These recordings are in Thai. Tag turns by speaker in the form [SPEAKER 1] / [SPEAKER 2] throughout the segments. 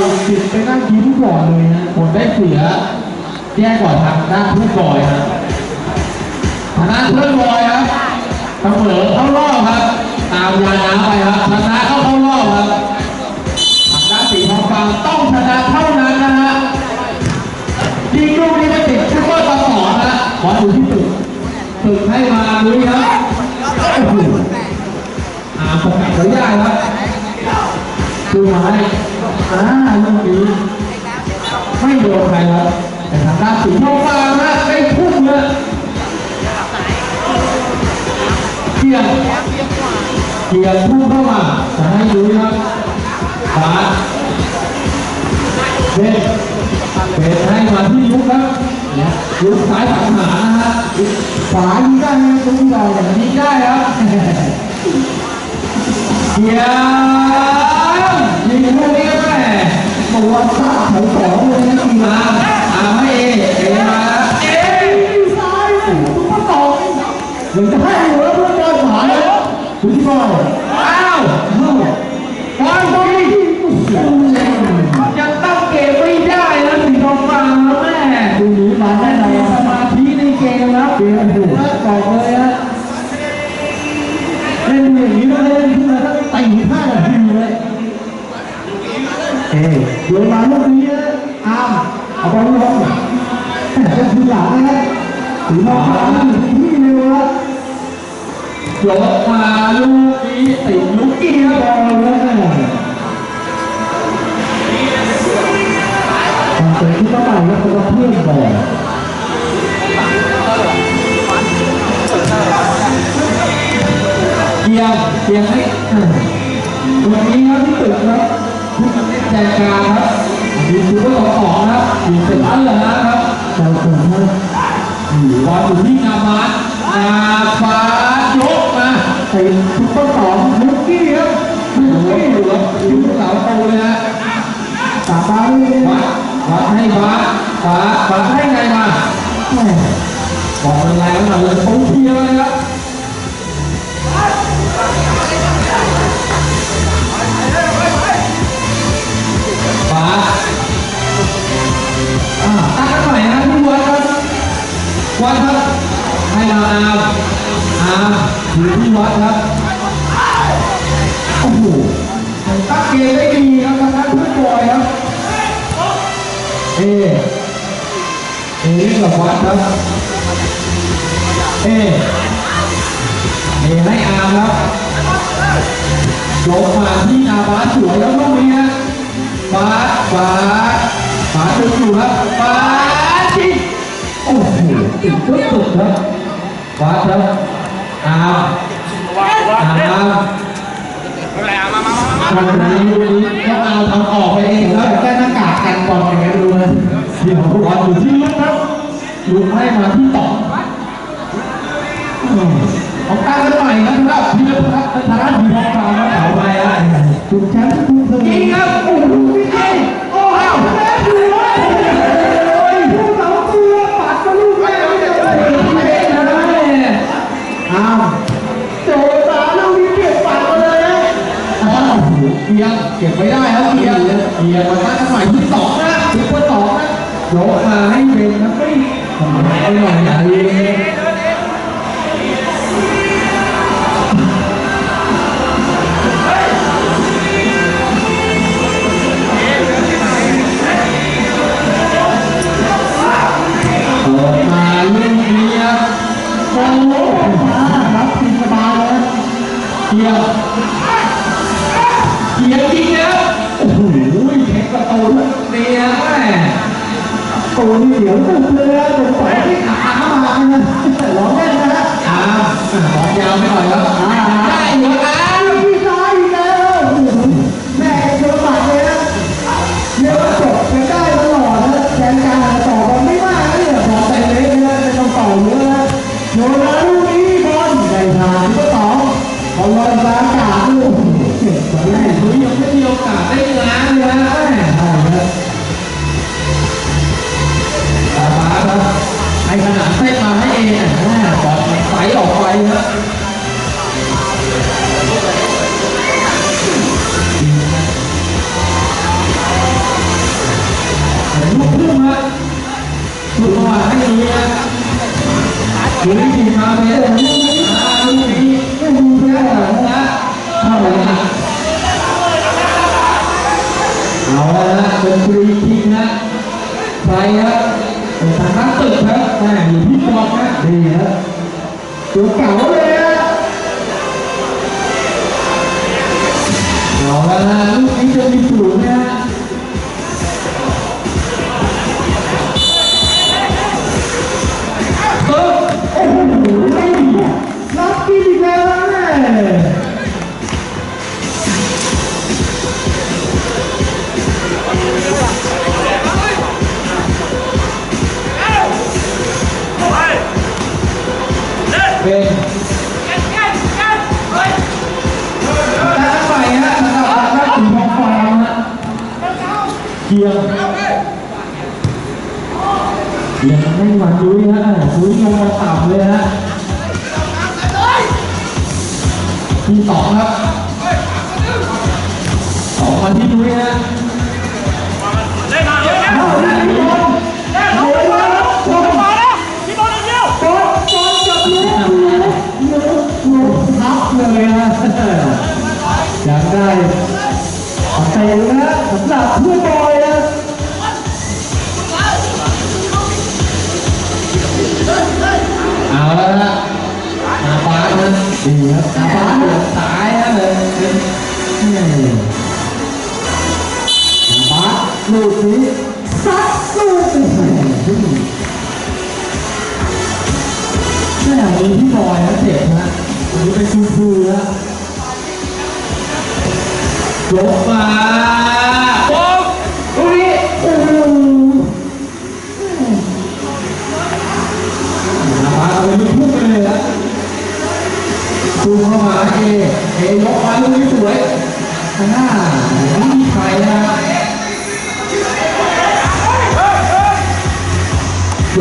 [SPEAKER 1] ได้
[SPEAKER 2] ติด
[SPEAKER 1] ไปนั่งยิ้มก่อนเลยนะ
[SPEAKER 2] ผลได้เสียแย่กว่าทางด้านเพื่อนบอยครับทางด้านเพื่อนบอยครับเสมอเข้ารอบครับ ตามยาน้ำไปครับชนะเข้าเข้ารอบครับทางด้านสีทองฟาร์มต้องชนะเท่านั้นนะฮะยิงลูกนี้ไม่ติดซุปเปอร์สอร์ตนะขอดูที่ตึกตึกให้มาลุยครับอ้โหาประกาศไว้ได้ครับ
[SPEAKER 1] ดูไม้ อ่าลูกนี้
[SPEAKER 2] ไม่โดนใครครับแต่ทางด้านสีทองฟ้านะได้พุ่งเลยเกียร์เกียร์พุ่งเข้ามาจะให้ดูครับขาเบนเบนให้มาที่ยุคครับยุคสายสังหารนะฮะ
[SPEAKER 1] ขวายิงได้ไหมลูกที่ได้เนี่ย
[SPEAKER 2] ยิงได้ครับเกียร์ยิงลูกนี้ ก็แม่
[SPEAKER 1] ตัวซาแถวสองเลยนะที
[SPEAKER 2] มา
[SPEAKER 1] มา
[SPEAKER 2] อาให้เอเอมาเอ
[SPEAKER 1] ซ้ายโอ้โหลูกก็ต่อยังจะให้อยู่แล้วเพื่อนบอลขวาเลยดูที่บอล
[SPEAKER 2] อ้าว อา
[SPEAKER 1] บอลลงจะทีหลังนะฮะถือมาขวาที่เร็วแล้ว
[SPEAKER 2] ยกมาลูกนี้ติดลูก
[SPEAKER 1] เกียร์บอลเลยทำเป็นที่ต้องไปแล้วก็เพื่อนบอล
[SPEAKER 2] เกียร์เกียร์ให้วันนี้ครับที่ตึกครับผู้กำกับใจกลางครับ ดีซูเปอร์สองสองครับอยู่เสร็จแล้วเหรอครับ
[SPEAKER 1] ใจถึงนะ
[SPEAKER 2] บอลอยู่ที่นามาสนาฟ้ายกมา
[SPEAKER 1] ไอ้ซุปเปสองมุกกี้ครับมุกกี้
[SPEAKER 2] อยู่แล้วอยู่เสาโตเลยฮะ
[SPEAKER 1] สามบาทเลย
[SPEAKER 2] วัดวัดให้วัดวัดวัดให้ไงมาบอกมันแรงหน่อยเลยโอ้เพียเลยครับ วัดครับ ให้มาอาอามอยู่ที่วัดครับ โอ้โหตั้งเกมได้ดีครับทางด้านเพื่อนบอยครับ เอ เอกับวัดครับ เอ เอให้อาครับยกมาที่นาบาสสวยแล้วลูกนี้ฮะบาสบาสบาสดึงอยู่ครับบาสจิโอ้โห ติดสุดสุดครับบาสครับอามอามทำนี้ลูกนี้ต้องเอาทำออกไปเองครับ
[SPEAKER 1] แค่หน้ากากกันบอลอย่างเงี้ยดูนะ
[SPEAKER 2] เดี๋ยวบอลอยู่ที่ลุกครับลุกให้มาที่ต่อเอาตั้งกันใหม่นะครับพีรพัฒน์ธนาดีทองคำครับเอาไปอะ
[SPEAKER 1] ถูกแชมป์ทุกเทอม
[SPEAKER 2] ยิงครับโอ้โหยิงโอ้โห
[SPEAKER 1] แม่ดูเลย เลยอ้าวโจตาลูกนี้เก็บปัดมาเลยนะ
[SPEAKER 2] เกียร์เก็บไม่ได้ครับเกียร์เกียร์มาตั้งกันใหม่ที่สองนะถึงว่าสองนะยกมาให้เป็นนะไม่ทำไมหน่อยนะ
[SPEAKER 1] โอ้นี่เดี๋ยวตุกเลยนะผมปล่อยที่ขาเข้ามานะร้องได้นนะฮะ
[SPEAKER 2] อ่าของยาวไหม กครึ่
[SPEAKER 1] งฮะสุดประให้ดูนะอยู่ในที
[SPEAKER 2] ม
[SPEAKER 1] มา
[SPEAKER 2] เนี่ยลูกนี้ลูกนี้
[SPEAKER 1] ไม่ดูแค่นะ
[SPEAKER 2] เท่าไหร่นะเอาละนะเป็นฟรีคิกนะใคนะทางนักตึกครับอยู่ที่กองนะ
[SPEAKER 1] ดีนะตัวเก่าเลยนะ
[SPEAKER 2] เอาล้วนะลูกนี้จะมีสูงนะ บ
[SPEAKER 1] โอ้โหรับกินอีกแล้วนะเนี่ย
[SPEAKER 2] เป็นด้านใหม่ฮะสำหรับทางด้านสีทองฟ้าฮะยร์ยังไม่หวั่นดุยฮะดุยลงมาต่ำเลยฮะที่สองครับสองพันที่ดุยฮะ
[SPEAKER 1] เอาละพี่บอลเดี๋ยวนะบอลบอลบอลจับลูกลูกลูกทับเลยนะยังได้เตะนะสำหรับเพื่อนบอยนะ
[SPEAKER 2] เอาแล้วนะหาฟ้านะ
[SPEAKER 1] ดีครับ
[SPEAKER 2] หาฟ้าเดือดสายฮะเลยเป็น
[SPEAKER 1] บาสลูกนี้ซัดลูกนี้
[SPEAKER 2] แม่มือที่บอยนะเจ็บนะอันนี้เป็นคือคือนะยกมา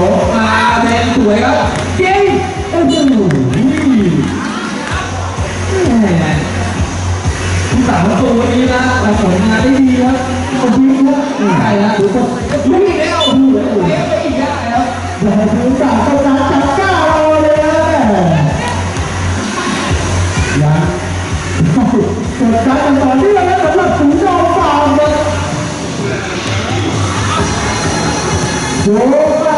[SPEAKER 2] ยกมาเป็นสวยครับ
[SPEAKER 1] เก่งโอ้โห
[SPEAKER 2] แม่ผู้สาวตัวนี้นะเราผลงานได้ดีครับคนที่ว่าใช่นะดูคนลุกอีแล้วโอ้โหเลี้ยงไปอีกแล้ว
[SPEAKER 1] อย่าให้สามกำลังจับก้าวเราเลยนะยังเกิดการกันต่อเนื่องนะสำหรับสูงยอมฟาร์มเลยโ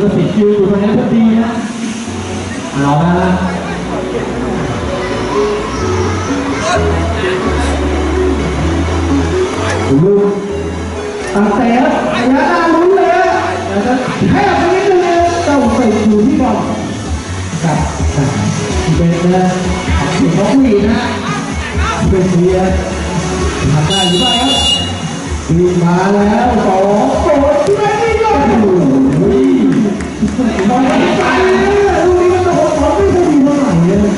[SPEAKER 1] คื
[SPEAKER 2] อผิดคิวอยู่ตรงนี้พอดีนะเอาละ
[SPEAKER 1] ลูกตัดเตะระยะหน้าลุ้นเลยแต่จะแค่ไปนิดนึงเลยต้องใส่อยู่ที่บอลกับเป็นนะถึงเขาผู้หญิงนะเป็นเบียร์ทำได้อยู่บ้าครับปีมาแล้วสองโดดที่ไม่ได้ยอดโอ้โหบอลไม่ยลูกนี้มันโดดบอม่ ตัดีเท่าไหร่เลย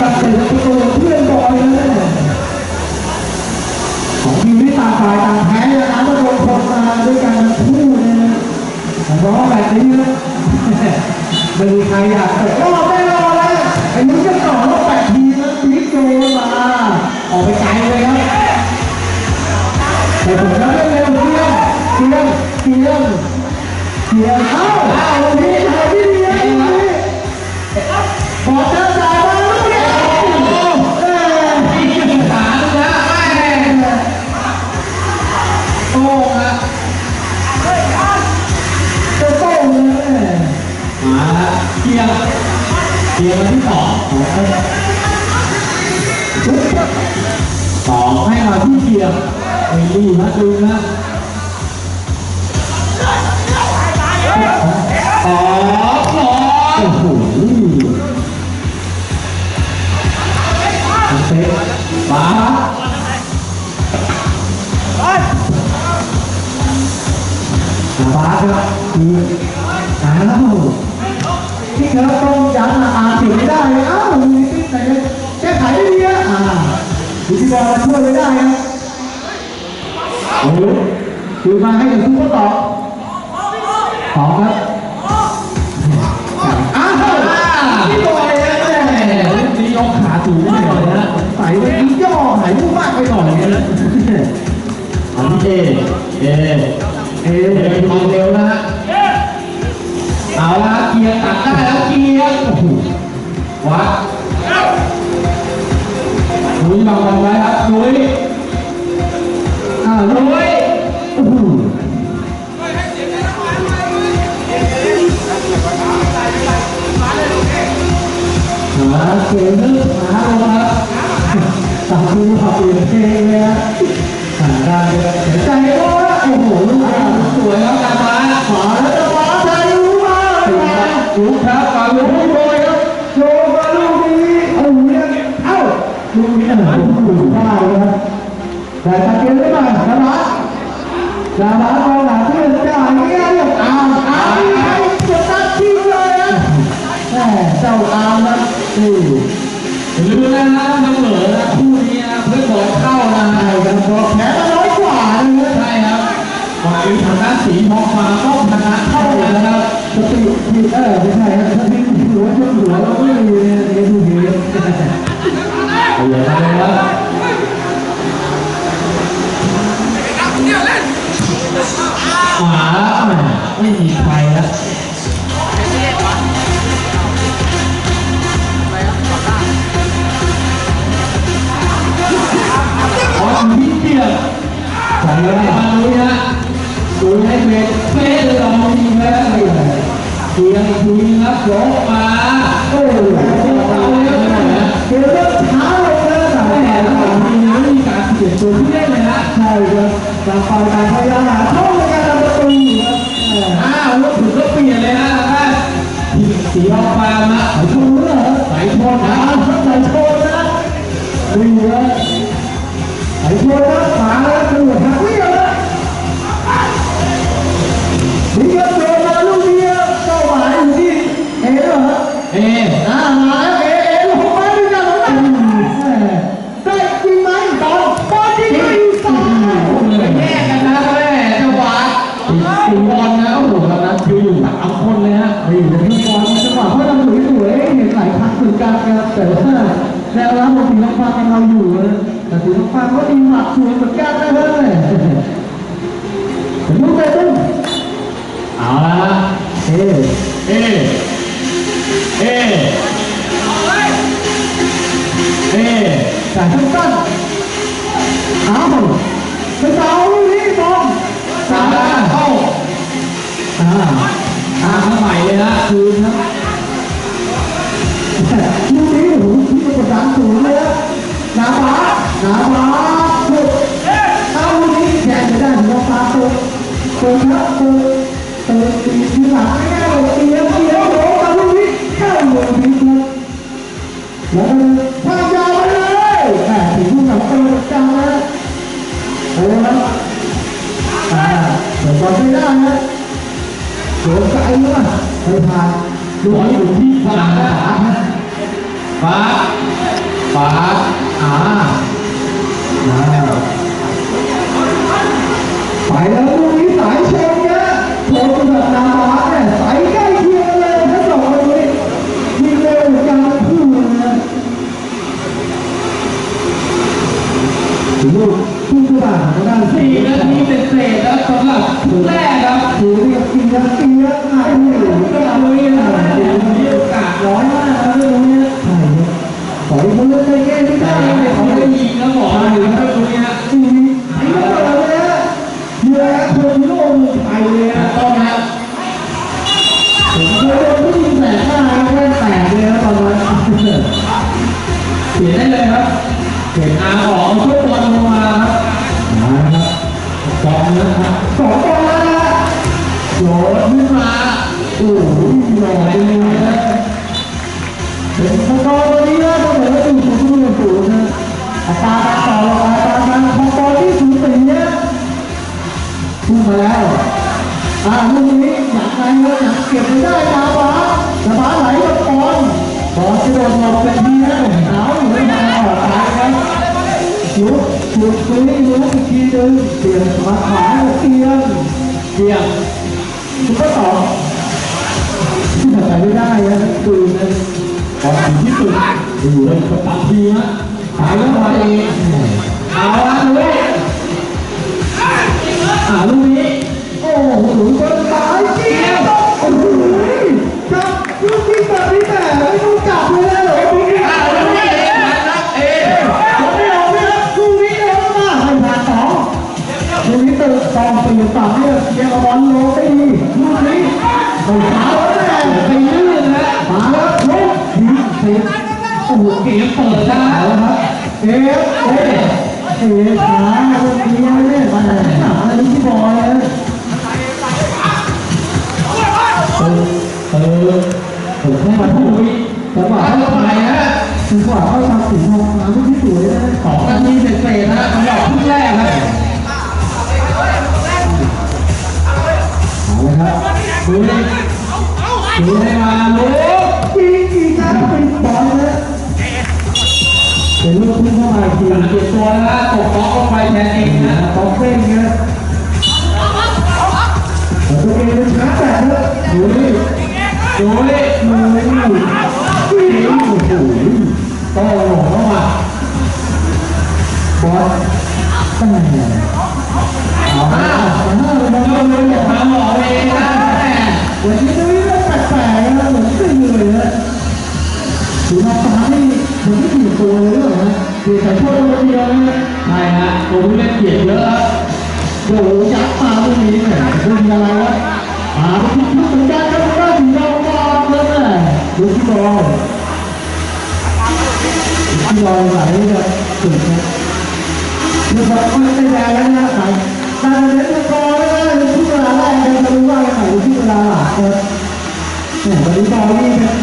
[SPEAKER 1] ตัดเตะแล้วไปโดนเพื่อนบอยเลยของทีมที่ต่างฝ่ายต่างแพ้นะนะก็โดนคนมาด้วยกันคู่เนี่ยร้องแบบนี้นะไม่มีใครอยากเตะ ดียวไอ้ดีนะดูนะอ๋อโอ้โหเซ็ต
[SPEAKER 2] มาบาส
[SPEAKER 1] ค
[SPEAKER 2] รับมี
[SPEAKER 1] อ้าวที่เธอต้องจันอ่านถึงไม่ได้อ้าวมีติดไหนแก้ไขได้ดีอะอ่าดิจิบอลมาช่วยไม่ได้ครับ โอ้โหคือมาให้กับทุกคนตอบตอบครับอ้าวพี่บอยนะแม่
[SPEAKER 2] นี่ยกขาสูงไม่เลยนะ
[SPEAKER 1] ใส่ไปย่อหายผู้มากไปหน่อยนะ
[SPEAKER 2] อันนี้เอเอ
[SPEAKER 1] เอ๊
[SPEAKER 2] เอะความเร็วนะฮะเอาละเกียร์ตัดได้แล้วเกียร์โอ้โหวัดลุยบังบอลไว้ครับลุย
[SPEAKER 1] อ้าว
[SPEAKER 2] ลุย
[SPEAKER 1] โอ้โหหาเกมนึกหาลงครับตัดมือขับเปลี่ยนเพลงเลยฮะหาได้เลยเสียใจก็ว่าโอ้โหลูกอะ
[SPEAKER 2] สวยครับการฟ้า
[SPEAKER 1] ขวาแล้วจะขวาไทยรู้มาเลยนะ
[SPEAKER 2] ลุกครับฟังลุ
[SPEAKER 1] ลู
[SPEAKER 2] ก
[SPEAKER 1] กโดยครับโยนมาลูกนี้โอ้โหเนี่ยเอ้าลูกนี้โอ้โหได้เลยครับ แต่ตะเกียบได้ไหมนะบาสนะบาสเอาหลังเพื่อนจ่ายเงี้ยเนี่ยอ้าวอ้าวไอ้กดตัดทิ้งเลยนะแม่เจ้าอามนะนี่
[SPEAKER 2] อย่าลืมนะฮะเสมอนะคู่นี้นะเพื่อนบอลเข้านะ
[SPEAKER 1] ไอ้กันก็แพ้มาน้อยกว่าเลย
[SPEAKER 2] ใช่ครับฝ่ายทางด้านสีทองฟ้าต้องชนะเท่ากันนะครับ
[SPEAKER 1] สติผิดเออไม่ใช่ครับถ้าทิ้งหัวชนหัวเราไม่มีเนี่ยเดี๋ยวดูดี
[SPEAKER 2] เอาอย่าทำเลยครับ ขวาไม่มีใครแล้วขอถึงนิเดียว
[SPEAKER 1] ใส่เลย
[SPEAKER 2] มาดูนะดูให้เวทเฟสเลยเราทีแล้วเพียงคุยครับยกมา
[SPEAKER 1] โอ้โหเกมเริ่มช้าลงแล้วแต่
[SPEAKER 2] แม่
[SPEAKER 1] แม่
[SPEAKER 2] แล้ว
[SPEAKER 1] เรา
[SPEAKER 2] มีนี้ เปลี่ยนตัวที่เล่นเลยนะ
[SPEAKER 1] ใช่ครับต่างฝ่ายต่างพยายามหาช่องในการทำประตูครับ
[SPEAKER 2] อ้าวรถถึงก็เปลี่ยนเลยนะท่านทีสีออกมานะ
[SPEAKER 1] ไอ้ชูเหรอ
[SPEAKER 2] ใส่โทษ
[SPEAKER 1] อ่า
[SPEAKER 2] นะ
[SPEAKER 1] ใส่โชนนะดีเลยไอ้โชนนะขาแล้วตำรวจหักเสั้
[SPEAKER 2] นเอา
[SPEAKER 1] ไปเสาลูกนี้บอล
[SPEAKER 2] สา
[SPEAKER 1] สาม
[SPEAKER 2] มเข้า
[SPEAKER 1] อ่า
[SPEAKER 2] ตามเข้าใหม่เลยนะคืนนะ
[SPEAKER 1] ลูกนี้โอ้โหที่มันกดดันสูงเลยนะนาบานาบาสุดเอาลูกนี้แข่งไม่ได้สีน้ำฟ้าตัวตัวครับตัวตัวตีทีหลังง่ายตีแล้วตีแล้วโดนลูกนี้เข้าลูกนี้ครับแล้วก็ อลไม่ได้นะโดนไกลเลยไปผ่านดู
[SPEAKER 2] อล
[SPEAKER 1] อ
[SPEAKER 2] อยู่
[SPEAKER 1] ยู่
[SPEAKER 2] ที่
[SPEAKER 1] ที่
[SPEAKER 2] ข
[SPEAKER 1] ข
[SPEAKER 2] วาฝาฝาฝาอ่า
[SPEAKER 1] เคย
[SPEAKER 2] โดน
[SPEAKER 1] ผู้ยิงแสกหน้าแว่นแตกเลยนะตอนนั้น
[SPEAKER 2] เสียได้เลยครับเห็นอาออกช่วยบอลลงมาครับ
[SPEAKER 1] มาครับ
[SPEAKER 2] สองนะครับ
[SPEAKER 1] สองบอลแล้วนะ
[SPEAKER 2] โดดขึ้นมา
[SPEAKER 1] โอ้โหหล่อเลยนะเป็นสกอร์วันนี้นะต้องบอกว่าดูสูงสูงสูงนะอัตราการต่ออัตราการของบอลที่สูงสีเนี่ยพุ่งมาแล้ว อ่าลูกนี้อยากไงเลยอยากเก็บไม่ได้มาบาสแต่บาไหลกับบอลบอลจะโดนหลอกเป็นทีนะเท้าอยู่ไม่มาออกไปครับลุกลุกซื้อลุกอีกทีหนึงเปลี่ยนมาขวาเกียงเกียงซุปเปอที่ทำไปไม่ได้นะคือนะบอลถึงที่สุดอยู่เลยกับตัดทีนะหายแล้วมาเองเอาละเลยอ่าลูกนี้ โอ้โหบอลสายเกียร์โอ้โหจับลูกนี้แบบนี้แต่ไม่ต้องจับเลยเหรอลูกนี้
[SPEAKER 2] อ้าวแล้วนี่เองนะครับเอง
[SPEAKER 1] ผมไม่เอาไม่รับลูกนี้เองมาให้ผ่านสองลูกนี้ตื่นตองเปลี่ยนฝั่งเนี่ยเกียร์บอลโลได้ดีลูกนี้ไม่ฟาวแล้วแน่ไปลื่นนะมาแล้วลุกยิงเสียโอ้โห
[SPEAKER 2] เกมเปิดนะ
[SPEAKER 1] เอาละครับเอ๊ะเอ๊ะเอ๊ะขาลูกนี้ไม่ได้มาหนาลูกที่บอลเลย เออผมแค่มาพูดจังหวะเข้า
[SPEAKER 2] เข้า
[SPEAKER 1] ไป
[SPEAKER 2] ไปฮะ
[SPEAKER 1] จังหวะเข้าทำสิงห์ทองน้ำที่สวยนะ
[SPEAKER 2] สองนาทีเสร็จๆนะสำหรับครึ่งแรกครับ
[SPEAKER 1] เอาละครับ
[SPEAKER 2] ดูดิดูให้มาลูก
[SPEAKER 1] ยิงอีกครั้งเป็นบอลนะเป็นลูกพุ่งเข้ามาที
[SPEAKER 2] เก็บตัวนะตกบล็อกลงไปแทนเองนะ
[SPEAKER 1] ตอกเส้นนะแต่ตัวเองเป็นช้าแต่ เนอะดูนี่
[SPEAKER 2] ดูดิ
[SPEAKER 1] มือไม่อยู่ยิงโอ้โหก็หลงเข้ามาบอลตั้งไงเอาละเอาละเอาละเอะ
[SPEAKER 2] ทำหล่อเองนะ
[SPEAKER 1] วันนี้จะวิ่งแปลกๆนะเหมือนไม่เลยนะถือมาฟ้านี่เหมือนไม่กี่ตัวเลยเหรอฮะเดี๋ยวใส่พวกตัวเดียวนะ
[SPEAKER 2] ใช่ฮะผมเล่นเกียรเยอะครับ
[SPEAKER 1] โอ้โหยักษ์มาตรงนี้แหมดูมีอะไรวะาทุกทุกสัญญาณก็ได้ถึงเราบ้างเลยแม่ดูที่บอลที่บอลไหลแบบสุดนะคือบอลไม่ได้แรงแล้วนะไหลแต่เล่นบอลแล้วนะทุกเวลาแรกจะรู้ว่าไหนทุกเวลาหลังนะเนี่ยบอลบอลนี่เป็น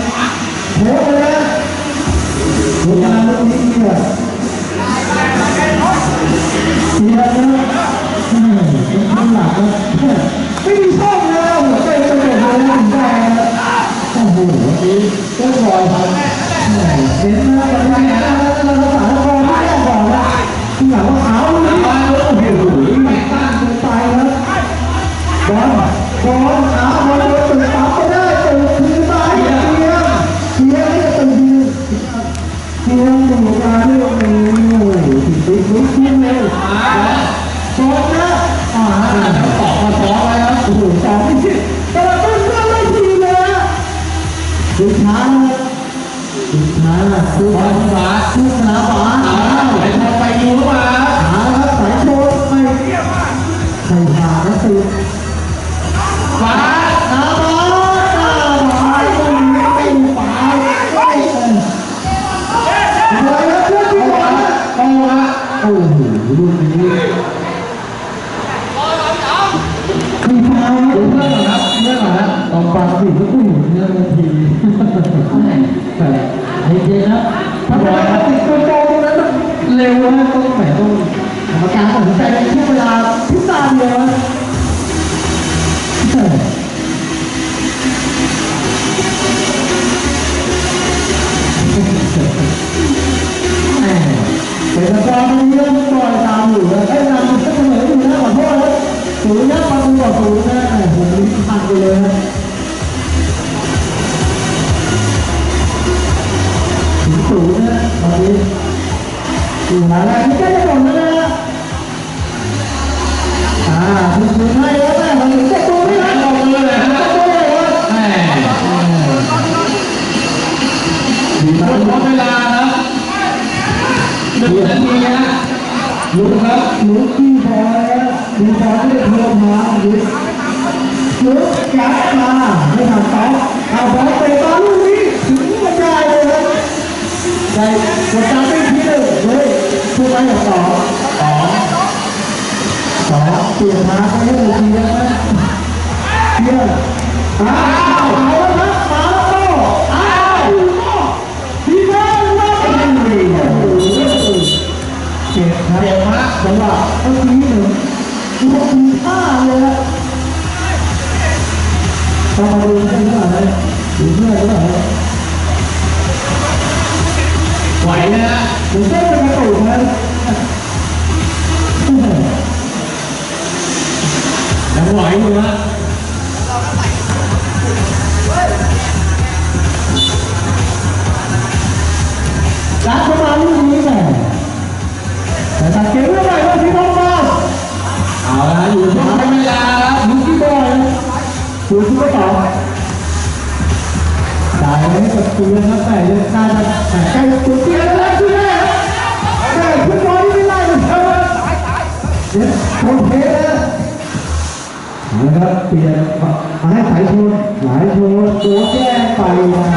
[SPEAKER 1] ดูช้าดูช้าดู
[SPEAKER 2] บอลขวา
[SPEAKER 1] ดูสนามบาส
[SPEAKER 2] อ้าไอ้ทองไปยิงเข้ามาครับ
[SPEAKER 1] หาครับสายโชว์ไม่ใส่ผ่าแล้วติด
[SPEAKER 2] ขวา
[SPEAKER 1] อาบาอาบาตรงนี้เป็นฝาไม่เอออะไรนะเพื่อนที่บอกนะ
[SPEAKER 2] โอ้ฮะ
[SPEAKER 1] โอ้โหลูก ฟังสิก็ผู้หญิงเนี่ยนาทีแต่ไอ้เจนะถ้าบอกว่าติตัวโตตรงนั้นเร็วนะต้องแหมต้องกรรมการตัดสินใจในช่วงเวลา นึ่นาที
[SPEAKER 2] ฮะ
[SPEAKER 1] ลุกครับลุกที่พอแล้วลุกพอที่เพิ่มมาลุกลุกยัดมาให้ทำต่อเอาบอลเตะบอลลูกนี้ถึงกระจายเลยครับได้กระจายไปทีหนึ่งเฮ้ยทุกไปอย่างสองสองสองเปลี่ยนมาไปให้เลยทีนะเพื่อนอ้าวเอาแล้วครับ เจ็บครับ
[SPEAKER 2] เดี๋ยวฮะ
[SPEAKER 1] จังหวะเมื่อกี้หนึ่งดูคุณค่าเลยนะต้อมาดูเพื่อนหรือเปล่าเลยดูเพื่อนหรือเปล่าเลย
[SPEAKER 2] ไหวนะฮะ
[SPEAKER 1] ดูเพื่อนเป็นกระตุกนะ
[SPEAKER 2] ยังไหวอยู่ฮะ
[SPEAKER 1] ให้กับเตียนครับแต่ยังกล้ารแต่ใกล้ตัวเตียแล้วนะที่แม่แต่ทุกคนไม่ไล่เลยครับเดี๋ยวโอเคนะนะครับเปลี่ยนมาให้สายชนหลายชนตัวแก้ไปนะ